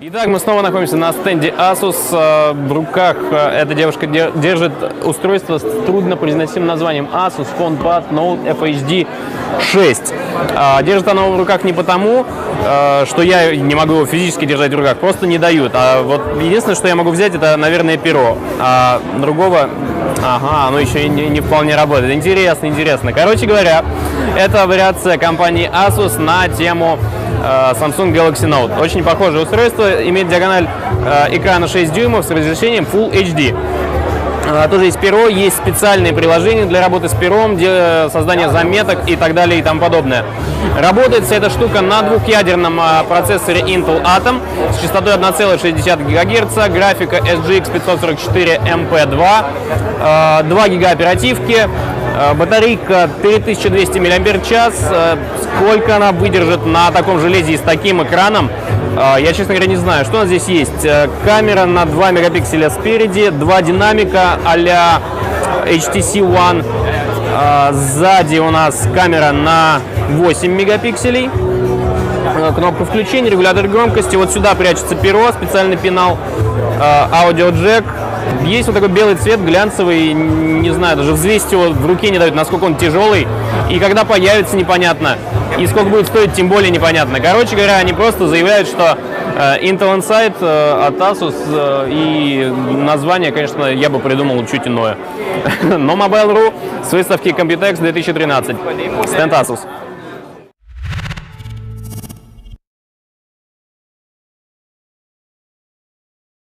Итак, мы снова находимся на стенде Asus. Э, В руках э, эта девушка де- держит устройство с труднопроизносимым названием Asus PhonePad Note FHD 6. А, Держит она его в руках не потому, э, что я не могу его физически держать в руках, просто не дают. А вот единственное, что я могу взять, это, наверное, перо. А другого Ага, оно еще не, не вполне работает. Интересно, интересно. Короче говоря, это вариация компании Asus на тему Samsung Galaxy Note. Очень похожее устройство, имеет диагональ э, экрана 6 дюймов с разрешением Full HD. А, Тоже есть перо, есть специальные приложения для работы с пером, для создания заметок и так далее и тому подобное. Работает вся эта штука на двухъядерном процессоре Intel Atom с частотой 1,6 ГГц, графика SGX 544 MP2, а, 2 ГБ оперативки, батарейка 3200 мАч. А, Сколько она выдержит на таком железе и с таким экраном, а, я, честно говоря, не знаю, что у нас здесь есть. Э, Камера на 2 мегапикселя спереди, два динамика а-ля HTC One. Сзади у нас камера на 8 мегапикселей. Э, Кнопка включения, регулятор громкости. Вот сюда прячется перо, специальный пенал, э, аудиоджек. Есть вот такой белый цвет, глянцевый, не знаю, даже взвесить его в руке не дают, насколько он тяжелый. И когда появится, непонятно. И сколько будет стоить, тем более непонятно. Короче говоря, они просто заявляют, что э, Intel Insight э, от Asus э, и название, конечно, я бы придумал чуть иное. Но Mobile.ru с выставки Computex 2013. Стенд Asus.